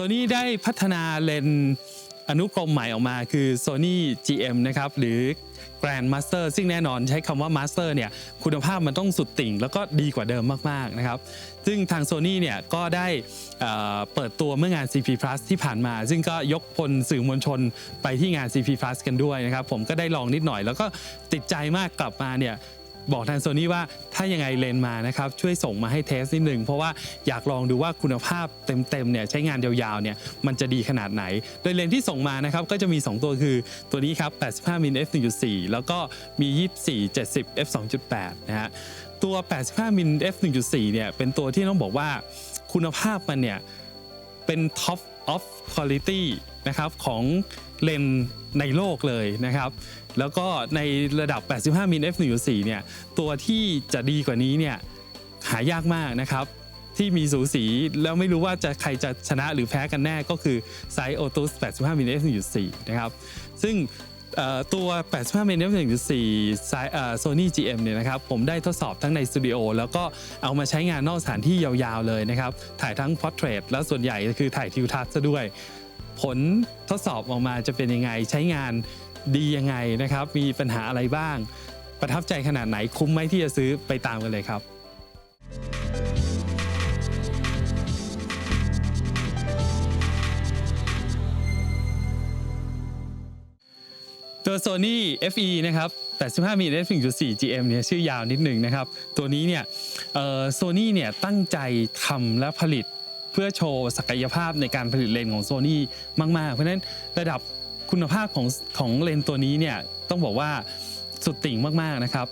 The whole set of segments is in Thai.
Sony ได้พัฒนาเลนส์อนุกรมใหม่ออกมาคือ Sony GM นะครับหรือ Grand Master ซึ่งแน่นอนใช้คำว่า Master เนี่ยคุณภาพมันต้องสุดติ่ง แล้วก็ดีกว่าเดิมมากๆนะครับซึ่งทาง Sony เนี่ยก็ได้เอ่อเปิดตัวเมื่องาน CP Plus ที่ผ่านมา ซึ่งก็ยกพลสื่อมวลชนไปที่งาน CP Plus กันด้วยนะครับผมก็ได้ลองนิดหน่อย แล้วก็ติดใจมากกลับมาเนี่ย บอกทางโซนี่ว่าถ้ายังไงเลนมานะครับช่วยส่งมาให้เทสนิดหนึ่งเพราะว่าอยากลองดูว่าคุณภาพเต็มๆเนี่ยใช้งานยาวๆเนี่ยมันจะดีขนาดไหน โดยเลนที่ส่งมานะครับก็จะมี 2 ตัวคือตัวนี้ครับ 85มิล f 1.4แล้วก็มี 24 70 f 2.8นะฮะตัว 85มิล f 1.4เนี่ยเป็นตัวที่ต้องบอกว่าคุณภาพมันเนี่ยเป็น Top of Quality นะครับของ เลนในโลกเลยนะครับ แล้วก็ในระดับ 85มิล f 1.4 เนี่ยตัวที่จะดีกว่านี้เนี่ยหายากมากนะครับ ที่มีสูสีแล้วไม่รู้ว่าจะใครจะชนะหรือแพ้กันแน่ก็คือไซส์ Otus 85มิล f 1.4 นะครับ ซึ่งตัว 85มิล f 1.4ไซส์เอ่อ Sony GM เนี่ยนะครับ ผมได้ทดสอบทั้งในสตูดิโอแล้วก็เอามาใช้งานนอกสถานที่ยาวๆเลยนะครับ ถ่ายทั้ง Portrait แล้วส่วนใหญ่คือถ่ายทิวทัศน์ซะด้วย ผลทดสอบออกมาจะเป็นยังไง ใช้งานดียังไงนะครับ มีปัญหาอะไรบ้าง ประทับใจขนาดไหนคุ้มไหมที่จะซื้อไปตามกันเลยครับตัว Sony FE นะครับ85มิล f 1.4 GM เนี่ยชื่อยาวนิดหนึ่งนะครับ ตัวนี้เนี่ยโซนี่เนี่ยตั้งใจทำและผลิต เพื่อโชว์ศักยภาพในการผลิตเลนส์ของ Sony มากๆ เพราะฉะนั้นระดับคุณภาพของของเลนส์ตัวนี้เนี่ยต้องบอกว่าสุดติ่งมากๆนะครับ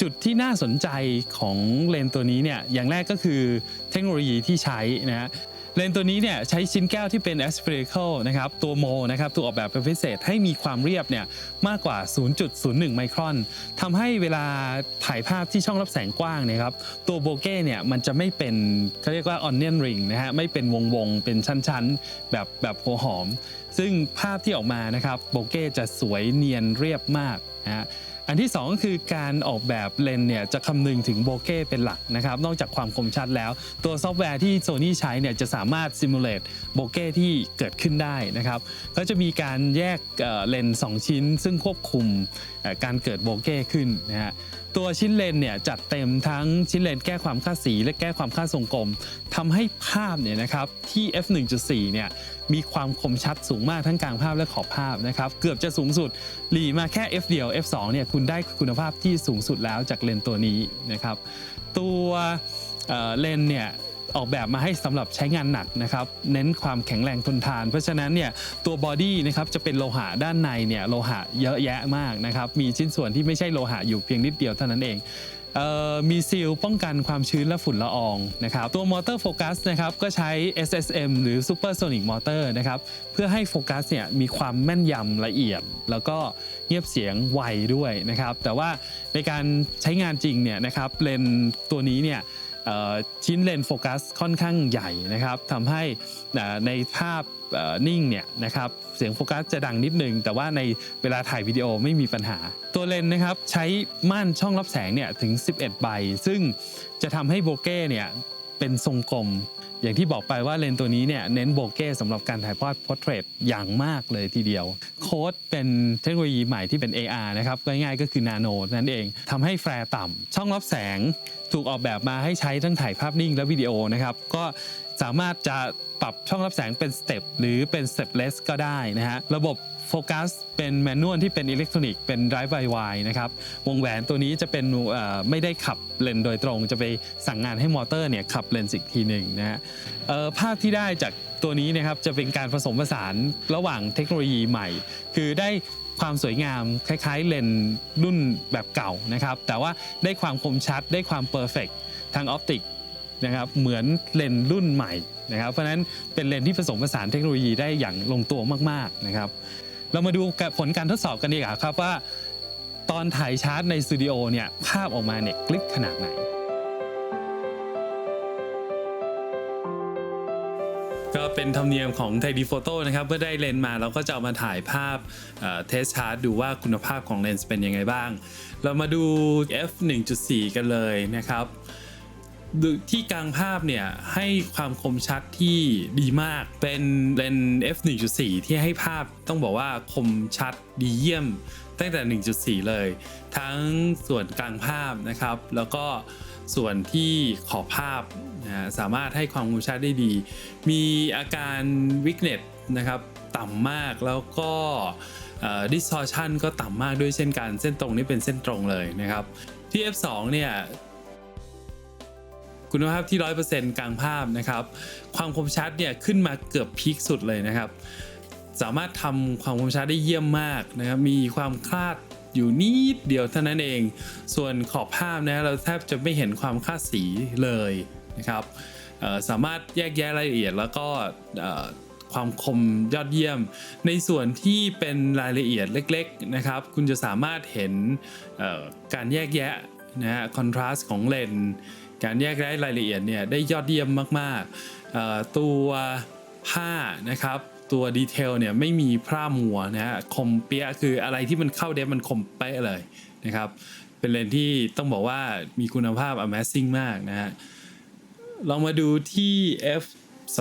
จุดที่น่าสนใจของเลนส์ตัวนี้เนี่ยอย่างแรกก็คือเทคโนโลยีที่ใช้นะฮะ เลนส์ตัวนี้เนี่ยใช้ชิ้นแก้วที่เป็น aspherical นะครับตัวโมนะครับตัวออกแบบเป็นพิเศษให้มีความเรียบเนี่ยมากกว่า 0.01 ไมครอนทำให้เวลาถ่ายภาพที่ช่องรับแสงกว้างเนยครับตัวโบเก้เนี่ยมันจะไม่เป็นเขาเรียกว่า onion ring นะฮะไม่เป็นวงวงๆ เป็นชั้นๆ แบบแบบหัวหอม ซึ่งภาพที่ออกมานะครับโบเก้จะสวยเนียนเรียบมากนะฮะ อันที่ 2 ก็คือการออกแบบเลนเนี่ยจะคำนึงถึงโบเก้เป็นหลักนะครับ นอกจากความคมชัดแล้ว ตัวซอฟต์แวร์ที่ Sony ใช้เนี่ยจะสามารถซิมูเลตโบเก้ที่เกิดขึ้นได้นะครับ ก็จะมีการแยกเลนส์2ชิ้น ซึ่งควบคุมการเกิดโบเก้ขึ้นนะฮะ ตัวชิ้นเลนเนี่ยจัดเต็มทั้งชิ้นเลนแก้ความค่าสี และแก้ความค่าทรงกลมทำให้ภาพเนี่ยนะครับที่ f 1.4เนี่ยมีความคมชัดสูงมากทั้งกลางภาพและขอบภาพนะครับเกือบจะสูงสุดหลีมาแค่ f เดียว f 2เนี่ยคุณได้คุณภาพที่สูงสุดแล้วจากเลนตัวนี้นะครับตัวเเลนเนี่ย ออกแบบมาให้สำหรับใช้งานหนักนะครับเน้นความแข็งแรงทนทาน เพราะฉะนั้นเนี่ยตัวบอดี้นะครับจะเป็นโลหะด้านในเนี่ยโลหะเยอะแยะมากนะครับมีชิ้นส่วนที่ไม่ใช่โลหะอยู่เพียงนิดเดียวเท่านั้นเองเออมีซีลป้องกันความชื้นและฝุ่นละอองนะครับตัวมอเตอร์โฟกัสนะครับก็ใช้ SSM หรือ Supersonic Motor นะครับเพื่อให้โฟกัสเนี่ยมีความแม่นยำละเอียด แล้วก็เงียบเสียงไวด้วยนะครับแต่ว่าในการใช้งานจริงเนี่ยนะครับเลนตัวนี้เนี่ย ชิ้นเลนส์โฟกัสค่อนข้างใหญ่นะครับทำให้ในภาพนิ่งเนี่ยนะครับเสียงโฟกัสจะดังนิดนึง แต่ว่าในเวลาถ่ายวิดีโอไม่มีปัญหา ตัวเลนส์นะครับใช้ม่านช่องรับแสงเนี่ยถึง 11 ใบ ซึ่งจะทำให้โบเก้เนี่ยเป็นทรงกลม อย่างที่บอกไปว่าเลนส์ตัวนี้เนี่ยเน้นโบเก้สำหรับการถ่ายภาพพอร์เทรตอย่างมากเลยทีเดียว โค้ดเป็นเทคโนโลยีใหม่ที่เป็น AR นะครับง่ายๆก็คือนาโนนั่นเองทำให้แฟร์ต่ำช่องรับแสงถูกออกแบบมาให้ใช้ทั้งถ่ายภาพนิ่งและวิดีโอนะครับก็ สามารถจะปรับช่องรับแสงเป็นสเต็ปหรือเป็นสเต็ปเลสก็ได้นะฮะระบบโฟกัสเป็นแมนนวลที่เป็นอิเล็กทรอนิกส์เป็น drive by wire นะครับวงแหวนตัวนี้จะเป็นไม่ได้ขับเลนส์โดยตรง จะไปสั่งงานให้มอเตอร์เนี่ยขับเลนส์อีกทีหนึ่งนะฮะภาพที่ได้จากตัวนี้นะครับจะเป็นการผสมผสานระหว่างเทคโนโลยีใหม่ คือได้ความสวยงามคล้ายๆเลนส์รุ่นแบบเก่านะครับแต่ว่าได้ความคมชัดได้ความเพอร์เฟกทางออปติก นะครับเหมือนเลนส์รุ่นใหม่นะครับเพราะฉะนั้นเป็นเลนส์ที่ผสมผสานเทคโนโลยีได้อย่างลงตัวมากๆนะครับ เรามาดูผลการทดสอบกันดีกว่าครับว่า ตอนถ่ายชาร์จในสตูดิโอเนี่ยภาพออกมาเนี่ยคลิกขนาดไหนก็เป็นธรรมเนียมของไทยดีโฟโต้นะครับเมื่อได้เลนส์มาเราก็จะเอามาถ่ายภาพเทสชาร์ตดูว่าคุณภาพของเลนส์เป็นยังไงบ้าง เรามาดู f 1.4 กันเลยนะครับ ที่กลางภาพเนี่ยให้ความคมชัดที่ดีมาก เป็นเลนส์ f 1.4 ที่ให้ภาพต้องบอกว่าคมชัดดีเยี่ยม ตั้งแต่ 1.4 เลย ทั้งส่วนกลางภาพนะครับ แล้วก็ส่วนที่ขอบภาพนะสามารถให้ความคมชัดได้ดี มีอาการวิกเน s นะครับต่ำมากแล้วก็เอ่อ distortion ก็ต่ำมากด้วยเช่นกัน เส้นตรงนี้เป็นเส้นตรงเลยนะครับที่ f2 เนี่ย คุณภาพที่ 100%กลางภาพนะครับ ความคมชัดเนี่ยขึ้นมาเกือบพีคสุดเลยนะครับ สามารถทำความคมชัดได้เยี่ยมมากนะครับ มีความคลาดอยู่นิดเดียวเท่านั้นเอง ส่วนขอบภาพนะเราแทบจะไม่เห็นความคลาดสีเลยนะครับสามารถแยกแยะรายละเอียดแล้วก็ความคมยอดเยี่ยม ในส่วนที่เป็นรายละเอียดเล็กๆนะครับ คุณจะสามารถเห็นการแยกแยะนะฮะคอนทราสต์ของเลนส์ การแยกแยะรายละเอียดเนี่ยได้ยอดเยี่ยมมากๆ ตัวผ้านะครับตัวดีเทลเนี่ยไม่มีพร่ามัวนะฮะคมเปียคืออะไรที่มันเข้าเดฟมันคมเป๊ะเลยนะครับ เป็นเลนที่ต้องบอกว่ามีคุณภาพ Amazing มากนะฮะลองมาดูที่ f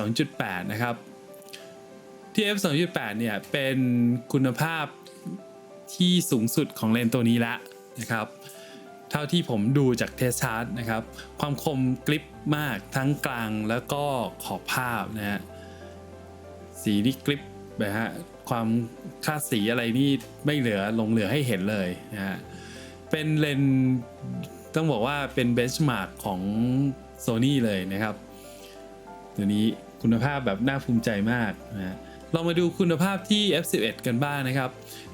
2.8 นะครับ ที่ f 2.8 เนี่ยเป็นคุณภาพที่สูงสุดของเลนตัวนี้ละนะครับ เท่าที่ผมดูจากเทสชาร์ตนะครับ ความคมกริปมากทั้งกลางแล้วก็ขอบภาพนะฮะสีนี่กริปนะฮะความค่าดสีอะไรนี่ไม่เหลือลงเหลือให้เห็นเลยนะฮะเป็นเลนต้องบอกว่าเป็นเบนช์มาร์กของ Sony เลยนะครับ ตัวนี้คุณภาพแบบน่าภูมิใจมากนะฮะ เรามาดูคุณภาพที่ F11 กันบ้างนะครับ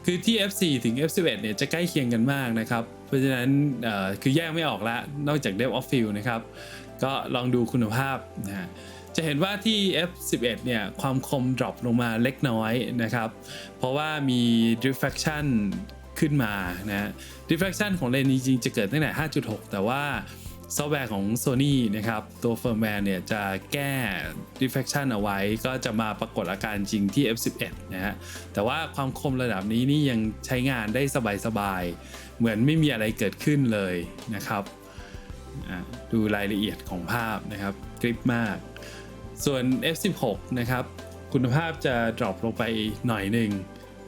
คือที่ F4 ถึง F11 เนี่ยจะใกล้เคียงกันมากนะครับ เพราะฉะนั้นคือแยกไม่ออกละนอกจาก Depth of Field นะครับ ก็ลองดูคุณภาพนะฮะจะเห็นว่าที่ F11 เนี่ยความคม drop ลงมาเล็กน้อยนะครับ เพราะว่ามี diffraction ขึ้นมานะ diffraction ของเลนส์จริงๆจะเกิดตั้งแต่ 5.6 แต่ว่า ซอฟต์แวร์ของ Sony นะครับ ตัวเฟิร์มแวร์เนี่ยจะแก้ diffraction เอาไว้ ก็จะมาปรากฏอาการจริงที่ F11 นะฮะ แต่ว่าความคมระดับนี้นี่ยังใช้งานได้สบายๆ เหมือนไม่มีอะไรเกิดขึ้นเลยนะครับ ดูรายละเอียดของภาพนะครับกริปมาก ส่วน F16 นะครับ คุณภาพจะ drop ลงไปหน่อยหนึ่ง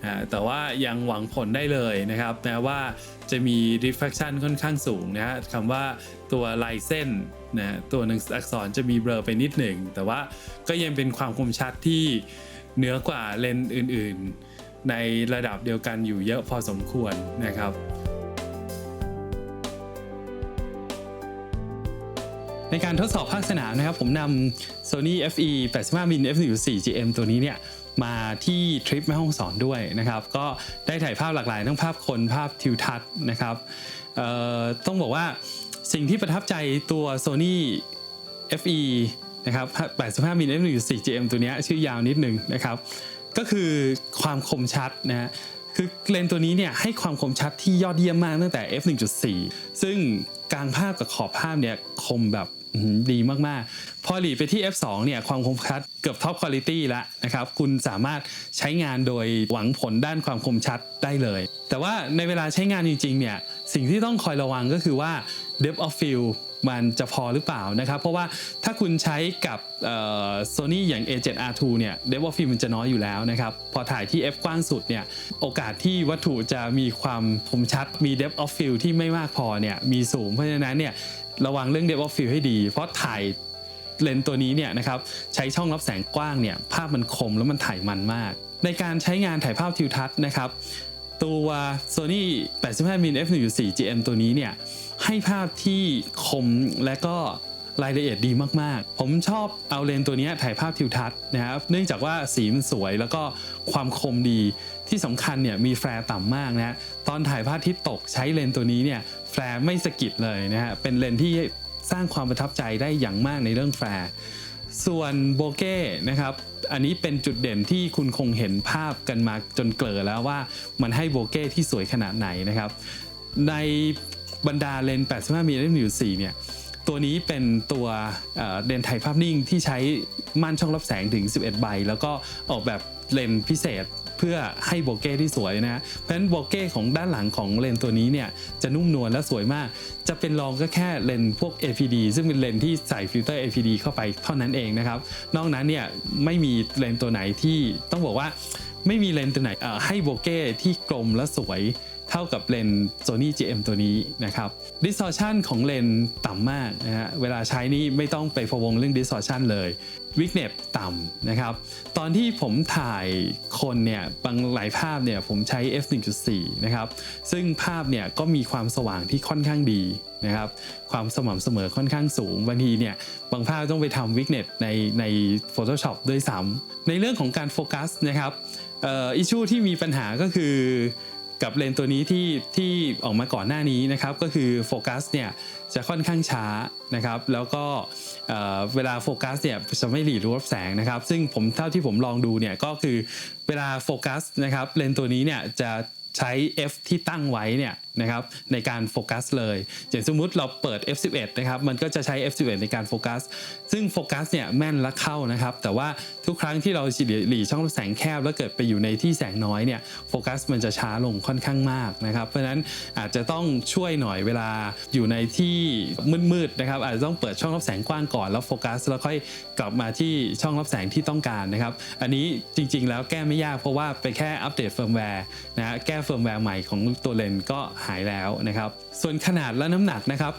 ฮะแต่ว่ายังหวังผลได้เลยนะครับแม้ว่าจะมี refraction ค่อนข้างสูงนะฮะคำว่า ตัวลายเส้นนะตัวหนังสืออักษรจะมีเบลอไปนิดหนึ่ง แต่ว่าก็ยังเป็นความคมชัดที่เหนือกว่าเลนส์อื่นๆ ในระดับเดียวกันอยู่เยอะพอสมควรนะครับ ในการทดสอบภาคสนามนะครับ ผมนำ Sony FE 85 mm f1.4 GM ตัวนี้เนี่ยมาที่ทริปแม่ห้องสอนด้วยนะครับ ก็ได้ถ่ายภาพหลากหลายทั้งภาพคนภาพทิวทัศน์นะครับต้องบอกว่า สิ่งที่ประทับใจตัว Sony FE นะครับ 85 mm f1.4 GM ตัวนี้ชื่อยาวนิดนึงนะครับ ก็คือความคมชัดนะฮะคือเลนส์ตัวนี้เนี่ยให้ความคมชัดที่ยอดเยี่ยมมากตั้งแต่ f 1.4 ซึ่งกลางภาพกับขอบภาพเนี่ยคมแบบ ดีมากๆ พอหลีไปที่ f 2 เนี่ยความคมชัดเกือบท็อปคุณภาพแล้วนะครับ คุณสามารถใช้งานโดยหวังผลด้านความคมชัดได้เลย แต่ว่าในเวลาใช้งานจริงๆเนี่ยสิ่งที่ต้องคอยระวังก็คือว่า depth of field มันจะพอหรือเปล่านะครับ เพราะว่าถ้าคุณใช้กับโซนี่อ Sony อย่าง A7R2 เนี่ย depth of field มันจะน้อยอยู่แล้วนะครับ พอถ่ายที่ f กว้างสุดเนี่ยโอกาสที่วัตถุจะมีความคมชัดมี depth of field ที่ไม่มากพอเนี่ยมีสูงเพราะฉะนั้นเนี่ย ระวังเรื่อง depth of field ให้ดี เพราะถ่ายเลนส์ตัวนี้เนี่ยนะครับใช้ช่องรับแสงกว้างเนี่ยภาพมันคมแล้วมันถ่ายมันมาก ในการใช้งานถ่ายภาพทิวทัศน์นะครับตัว Sony 85 mm f1.4 GM ตัวนี้เนี่ยให้ภาพที่คมและก็ รายละเอียดดีมากๆ ผมชอบเอาเลนส์ตัวนี้ถ่ายภาพทิวทัศน์นะครับเนื่องจากว่าสีมันสวยแล้วก็ความคมดีที่สำคัญเนี่ยมีแฟร์ต่ำมากนะฮะตอนถ่ายภาพทิตย์ตกใช้เลนส์ตัวนี้เนี่ยแฟร์ไม่สะกิดเลยนะฮะเป็นเลนส์ที่สร้างความประทับใจได้อย่างมากในเรื่องแฟร์ส่วนโบเก้นะครับ อันนี้เป็นจุดเด่นที่คุณคงเห็นภาพกันมาจนเกลอแล้วว่ามันให้โบเก้ที่สวยขนาดไหนนะครับ ในบรรดาเลนส์85 mm f1.4 เนี่ย ตัวนี้เป็นตัวเลนส์ถ่ายภาพนิ่งที่ใช้ม่านช่องรับแสงถึง 11 ใบ แล้วก็ออกแบบเลนส์พิเศษเพื่อให้โบเก้ที่สวยนะฮะเพราะฉะนั้นโบเก้ของด้านหลังของเลนตัวนี้เนี่ยจะนุ่มนวลและสวยมาก จะเป็นรองก็แค่เลนพวก APD ซึ่งเป็นเลนที่ใส่ฟิลเตอร์ APD เข้าไปเท่านั้นเองนะครับ นอกนั้นเนี่ยไม่มีเลนตัวไหนที่ต้องบอกว่าไม่มีเลนตัวไหนให้โบเก้ที่กลมและสวย เท่ากับเลนส์ Sony GM ตัวนี้นะครับ distortion ของเลนส์ต่ำมากนะฮะเวลาใช้นี่ไม่ต้องไปพวงเรื่อง distortion เลย weakness ต่ำนะครับ ตอนที่ผมถ่ายคนเนี่ยบางหลายภาพเนี่ยผมใช้ f 1.4นะครับ ซึ่งภาพเนี่ยก็มีความสว่างที่ค่อนข้างดีนะครับ ความสม่ำเสมอค่อนข้างสูง บางทีเนี่ยบางภาพต้องไปทำ weakness ในใน Photoshop ด้วยซ้ำในเรื่องของการโฟกัสนะครับอ่อ issue ที่มีปัญหาก็คือ กับเลนส์ตัวนี้ที่ที่ออกมาก่อนหน้านี้นะครับก็คือโฟกัสเนี่ยจะค่อนข้างช้านะครับแล้วก็เอ่อเวลาโฟกัสเนี่ยจะไม่หลีรูรับแสงนะครับ ซึ่งผมเท่าที่ผมลองดูเนี่ยก็คือเวลาโฟกัสนะครับเลนส์ตัวนี้เนี่ยจะใช้ f ที่ตั้งไว้เนี่ย นะครับในการโฟกัสเลยอย่างสมมุติเราเปิด f11 นะครับมันก็จะใช้ f11 ในการโฟกัส ซึ่งโฟกัสเนี่ยแม่นและเข้านะครับ แต่ว่าทุกครั้งที่เราหลีช่องรับแสงแคบแล้วเกิดไปอยู่ในที่แสงน้อยเนี่ยโฟกัสมันจะช้าลงค่อนข้างมากนะครับ เพราะฉะนั้นอาจจะต้องช่วยหน่อยเวลาอยู่ในที่มืดๆนะครับอาจจะต้องเปิดช่องรับแสงกว้างก่อนแล้วโฟกัสแล้วค่อยกลับมาที่ช่องรับแสงที่ต้องการนะครับ อันนี้จริงๆ แล้วแก้ไม่ยากเพราะว่าไปแค่อัปเดตเฟิร์มแวร์นะฮะแก้เฟิร์มแวร์ใหม่ของตัวเลนก็หายแล้วนะครับ ส่วนขนาดและน้ำหนักนะครับ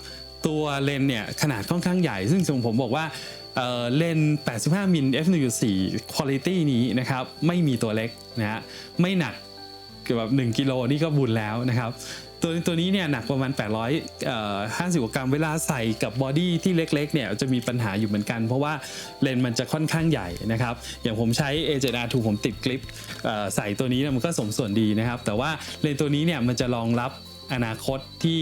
ตัวเลนเนี่ยขนาดค่อนข้างใหญ่ ซึ่งผมบอกว่าเเลน 85 มิล f1.4 quality นี้นะครับ ไม่มีตัวเล็กนะฮะไม่หนักเกือบแบบ1กิโลนี่ก็บุญแล้วนะครับตัวตัวนี้เนี่ยหนักประมาณ800 50กว่ากรัม เวลาใส่กับบอดี้ที่เล็กๆเนี่ยจะมีปัญหาอยู่เหมือนกัน เพราะว่าเลนส์มันจะค่อนข้างใหญ่นะครับ อย่างผมใช้ A7R2 ผมติดคลิปใส่ตัวนี้มันก็สมส่วนดีนะครับ แต่ว่าเลนส์ตัวนี้เนี่ยมันจะรองรับ อนาคตที่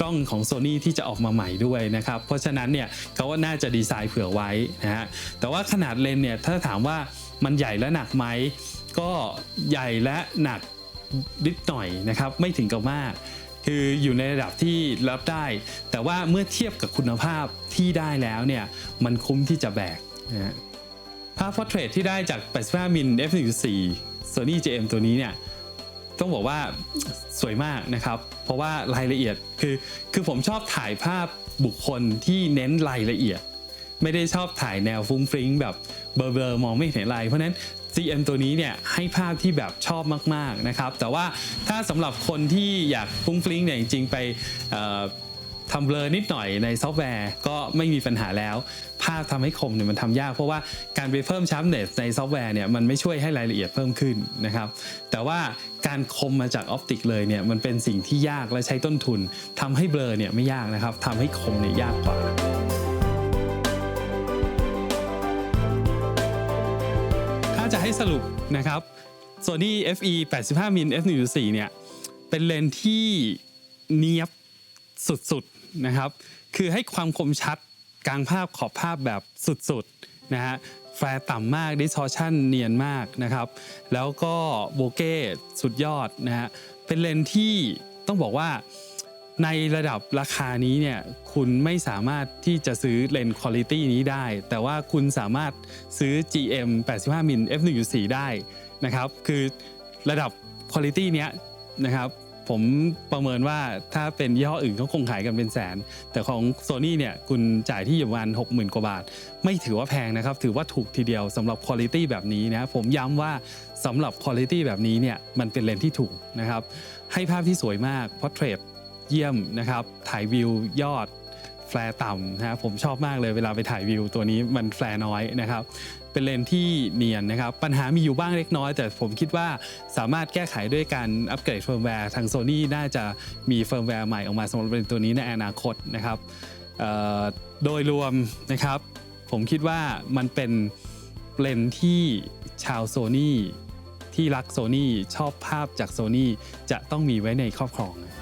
กล้องของ Sony ที่จะออกมาใหม่ด้วยนะครับ เพราะฉะนั้นเนี่ยเขาก็น่าจะดีไซน์เผื่อไว้นะฮะแต่ว่าขนาดเลนเนี่ยถ้าถามว่ามันใหญ่และหนักไหมก็ใหญ่และหนักนิดหน่อยนะครับไม่ถึงกับมาก คืออยู่ในระดับที่รับได้ แต่ว่าเมื่อเทียบกับคุณภาพที่ได้แล้วเนี่ยมันคุ้มที่จะแบกนะฮะภาพ portrait ที่ได้จาก 85มิล f1.4 Sony GM ตัวนี้เนี่ย ต้องบอกว่าสวยมากนะครับ เพราะว่ารายละเอียดคือคือผมชอบถ่ายภาพบุคคลที่เน้นรายละเอียด ไม่ได้ชอบถ่ายแนวฟุ้งฟริ้งแบบเบลอๆมองไม่เห็นอะไรเพราะนั้น CM ตัวนี้เนี่ยให้ภาพที่แบบชอบมากๆนะครับ แต่ว่าถ้าสำหรับคนที่อยากฟุ้งฟริ้งเนี่ยจริงๆไปำเบลอนิดหน่อยในซอฟต์แวร์ก็ไม่มีปัญหาแล้ว ภาพทำให้คมเนี่ยมันทำยาก เพราะว่าการไปเพิ่มชัมเนสในซอฟต์แวร์เนี่ยมันไม่ช่วยให้รายละเอียดเพิ่มขึ้นนะครับแต่ว่าการคมมาจากออปติกเลยเนี่ยมันเป็นสิ่งที่ยากและใช้ต้นทุนทำให้เบลอเนี่ยไม่ยากนะครับทำให้คมเนี่ยยากกว่าถ้าจะให้สรุปนะครับ Sony FE 85มิล f1.4 เนี่ยเป็นเลนที่เนียบสุดๆ นะครับ คือให้ความคมชัดกลางภาพขอบภาพแบบสุดๆนะฮะแฟร์ต่ำมาก distortion เนียนมากนะครับ แล้วก็โบเก้สุดยอดนะฮะเป็นเลนที่ต้องบอกว่าในระดับราคานี้เนี่ยคุณไม่สามารถที่จะซื้อเลนคุณ i t y นี้ได้ แต่ว่าคุณสามารถซื้อ GM 85มิล f1.4 ได้นะครับ คือระดับคุณ i t y เนี้ยนะครับ ผมประเมินว่าถ้าเป็นยี่ห้ออื่นเขาคงขายกันเป็นแสน แต่ของ Sony เนี่ยคุณจ่ายที่อยู่ประมาณ60,000 กว่าบาท ไม่ถือว่าแพงนะครับ ถือว่าถูกทีเดียวสำหรับคุณ i t y แบบนี้นะผมย้ำว่าสำหรับคุณ i t y แบบนี้เนี่ยมันเป็นเลนส์ที่ถูกนะครับ ให้ภาพที่สวยมาก portrait เยี่ยมนะครับ ถ่ายวิวยอดแฟลร์ต่ำนะฮะผมชอบมากเลยเวลาไปถ่ายวิวตัวนี้มันแฟลร์น้อยนะครับ เป็นเลนที่เนียนนะครับ ปัญหามีอยู่บ้างเล็กน้อย แต่ผมคิดว่าสามารถแก้ไขด้วยการอัปเกรดเฟิร์มแวร์ทาง Sony น่าจะมีเฟิร์มแวร์ใหม่ออกมาสำหรับเลนตัวนี้ในอนาคตนะครับโดยรวมนะครับผมคิดว่ามันเป็นเลนที่ชาว Sony ที่รัก Sony ชอบภาพจาก Sony จะต้องมีไว้ในครอบครองนะ